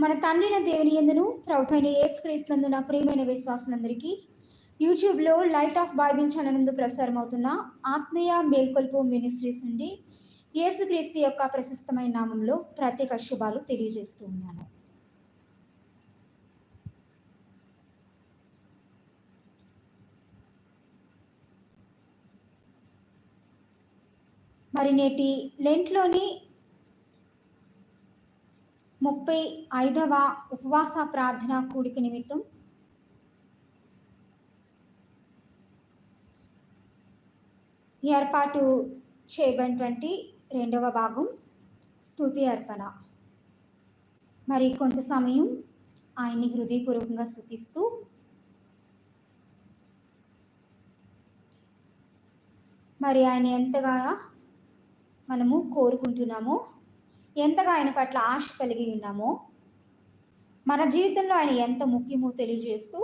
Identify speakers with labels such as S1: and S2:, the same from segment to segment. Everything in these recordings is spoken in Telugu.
S1: మన తండ్రిన దేవుని ఎందును ప్రభుత్వ యేసుక్రీస్తునందు నా ప్రియమైన విశ్వాసులందరికీ యూట్యూబ్లో లైట్ ఆఫ్ బైబిల్ ఛానల్ నందు ప్రసారం అవుతున్న ఆత్మీయ మేల్కొల్పు మినిస్ట్రీస్ నుండి యేసుక్రీస్తు యొక్క ప్రశస్తమైన నామంలో ప్రత్యేక శుభాలు తెలియజేస్తూ ఉన్నాను. మరి నేటి లెంట్లోని ముప్పై ఐదవ ఉపవాస ప్రార్థన కూడిక నిమిత్తం ఏర్పాటు చేయబడినటువంటి రెండవ భాగం స్థుతి అర్పణ. మరి కొంత సమయం ఆయన్ని హృదయపూర్వకంగా స్థుతిస్తూ మరి ఆయన ఎంతగా మనము కోరుకుంటున్నామో ఎంతగా ఆయన పట్ల ఆశ కలిగి ఉన్నామో మన జీవితంలో ఆయన ఎంత ముఖ్యమో తెలియజేస్తూ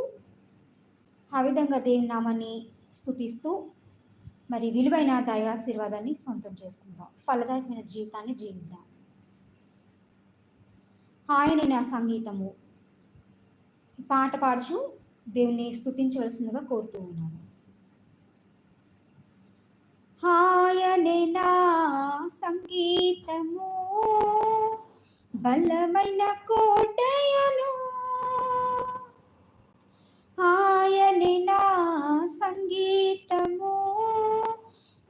S1: ఆ విధంగా దేవుని నామాన్ని స్థుతిస్తూ మరి విలువైన దైవాశీర్వాదాన్ని సొంతం చేసుకుందాం. ఫలదాయకమైన జీవితాన్ని జీవిద్దాం. ఆయన నా సంగీతము పాట పాడుచు దేవుని స్థుతించవలసిందిగా కోరుతూ ఉన్నాను. ఆయనే నా సంగీతం బలమైన కోటయను ఆయనే నా సంగీతము.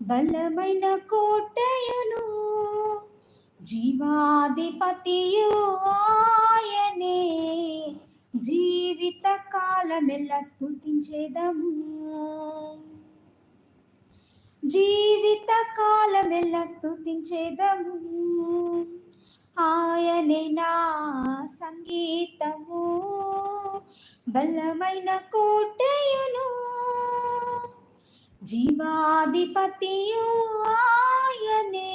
S1: బలమైన కోటయను జీవాధిపతియు ఆయనే. జీవిత కాలమెల్ల స్థుతించేదము జీవిత కాలమెల్ల స్థుతించేదము ఆయనే నా సంగీతము. బలమైన కోటయును. జీవాధిపతియు ఆయనే.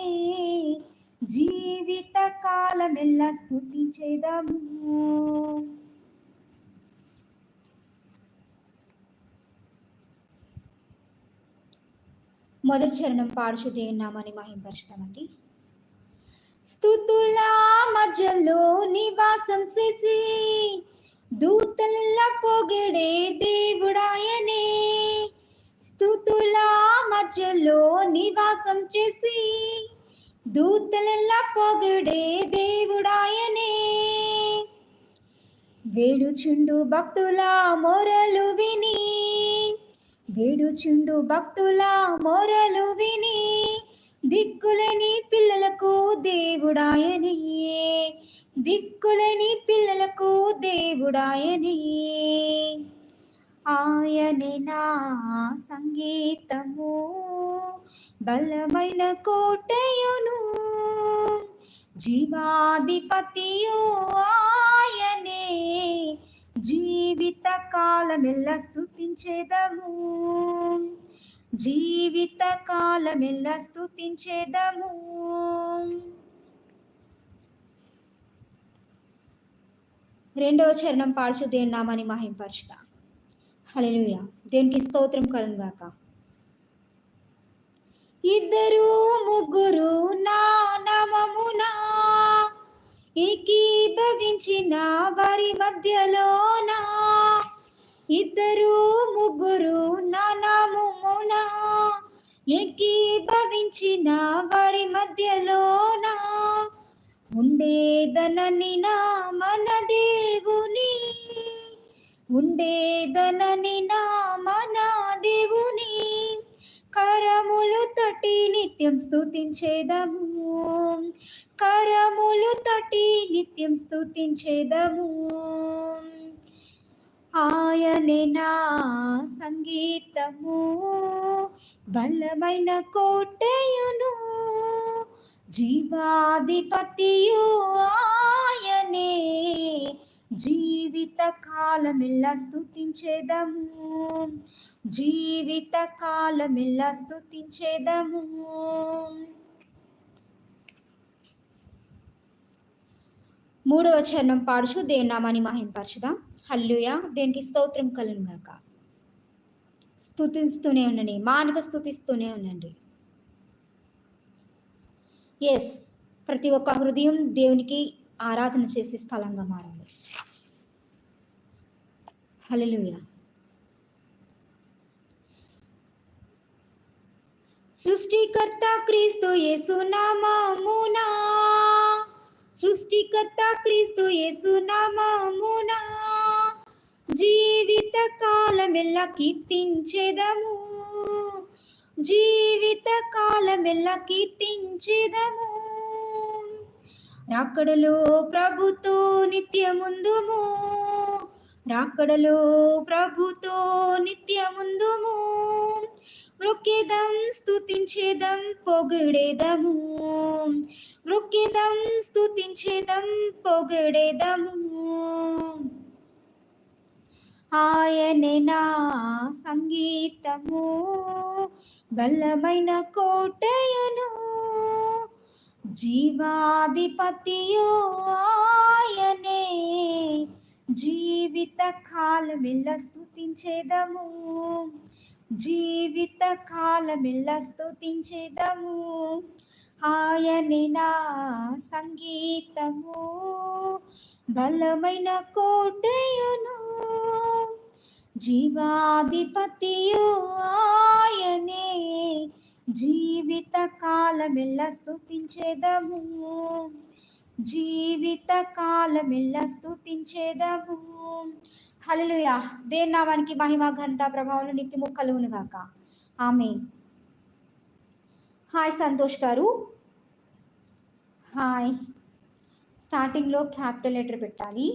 S1: జీవిత కాలమెల్ల స్థుతించేదము మొదటి చరణం పాడుచు దేవుని నామాన్ని మహింపరుస్తామండి స్థుతుల మధ్యలో నివాసం చేసి దూతల పొగిడే దేవుడాయనే. స్థుతుల మధ్యలో నివాసం చేసి దూతల పొగిడే దేవుడాయనే. వేడుచుండు భక్తుల మొరలు విని వేడుచుండు భక్తుల మొరలు విని దిక్కులేని పిల్లలకు దేవుడాయని దిక్కులేని పిల్లలకు దేవుడాయని ఆయనే నా సంగీతము బలమైన కోటయును. జీవాధిపతియు ఆయనే జీవిత కాలమెల్ల స్థుతించేదము జీవిత కాలమెల్ల స్థుతించేదము రెండవ చరణం పాడుచు దేని నామని మహింపరచుతా హలెలుయ దేనికి స్తోత్రం కలుగాక ఇద్దరు ముగ్గురు నా నమమునా ఏకీభవించిన వారి మధ్యలోనా ఇద్దరు ముగ్గురు నా నామమునా ఏకీభవించిన వారి మధ్యలోనా ఉండేదనని నా మన దేవుని ఉండేదనని నా మన దేవుని కరములు తటి నిత్యం స్థుతించేదము కరములు తటి నిత్యం స్థుతించేదము ఆయనే నా సంగీతము. బలమైన కోటయును. జీవాధిపతియు ఆయనే. జీవిత కాలమెల్ల స్థుతించేదము జీవిత కాలమెల్ల స్థుతించేదము మూడవ చరణం పాడుచు దేని నామాన్ని మహింపరచుదాం. హల్లుయ దేనికి స్తోత్రం కలుగాక స్థుతిస్తూనే ఉండండి. మానక స్థుతిస్తూనే ఉండండి. ఎస్ ప్రతి ఒక్క హృదయం దేవునికి ఆరాధన చేసే స్థలంగా మారాలి హల్లెలూయా సృష్టికర్త క్రీస్తు యేసు నామమునా. సృష్టికర్త క్రీస్తు యేసు నామమునా. జీవిత కాలమెల్ల కీర్తించెదము జీవిత కాలమెల్ల కీర్తించెదము రాకడలో ప్రభుతో నిత్యముందుము. రాకడలో ప్రభుతో నిత్యముందుము. మృక్కేదం స్తుతించేదం పొగిడేదము. మృక్కేదం స్తుతించేదం పొగిడేదము. ఆయనే నా సంగీతము బలమైన కోటయును. జీవాధిపతియో ఆయనే జీవిత కాలమిల్ల స్థుతించేదము జీవిత కాలమిల్ల స్థుతించేదము ఆయనే నా సంగీతము బలమైన కోటయును. జీవాధిపతియు ఆయనే జీవిత కాలమిల్ల స్థుతించేదము జీవిత కాలమిల్ల స్థుతించేదము హలలుయా దేనామానికి మహిమ ఘనత ప్రభావం నిత్యము కలుగును గాక ఆమె హాయ్ సంతోష్ గారు. హాయ్ స్టార్టింగ్లో క్యాపిటల్ లెటర్ పెట్టాలి.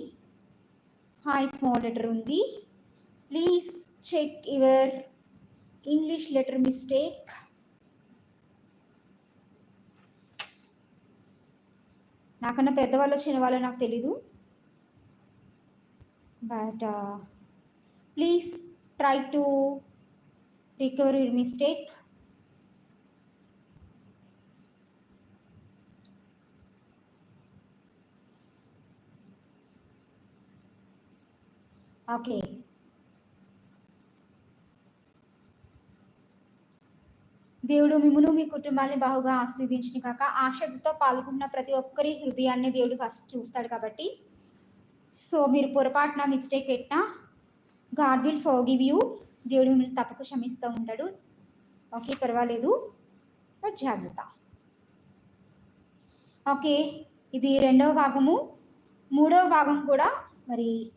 S1: హాయ్ స్మాల్ లెటర్ ఉంది. Please check your English letter mistake నాకన్నా పెద్దవాళ్ళు వచ్చిన వాళ్ళు నాకు తెలీదు. But please try to recover your mistake okay. దేవుడు మిమ్మును మీ కుటుంబాన్ని బాగుగా ఆస్వాదించిన కాక ఆసక్తితో పాల్గొన్న ప్రతి ఒక్కరి హృదయాన్ని దేవుడు ఫస్ట్ చూస్తాడు కాబట్టి. సో మీరు పొరపాటున మిస్టేక్ పెట్టినా God will forgive you. దేవుడు మిమ్మల్ని తప్పక క్షమిస్తూ ఉంటాడు. ఓకే పర్వాలేదు. బట్ జాగ్రత్త. ఓకే ఇది రెండవ భాగము. మూడవ భాగం కూడా మరి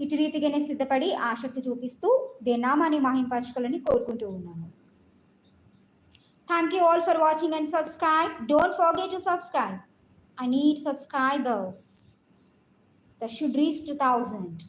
S1: ఇటు రీతిగానే సిద్ధపడి ఆసక్తి చూపిస్తూ దేనామాని మాహింపరచుకోవాలని కోరుకుంటూ ఉన్నాను thank you all for watching and subscribe don't forget to subscribe I need subscribers the should reach two thousand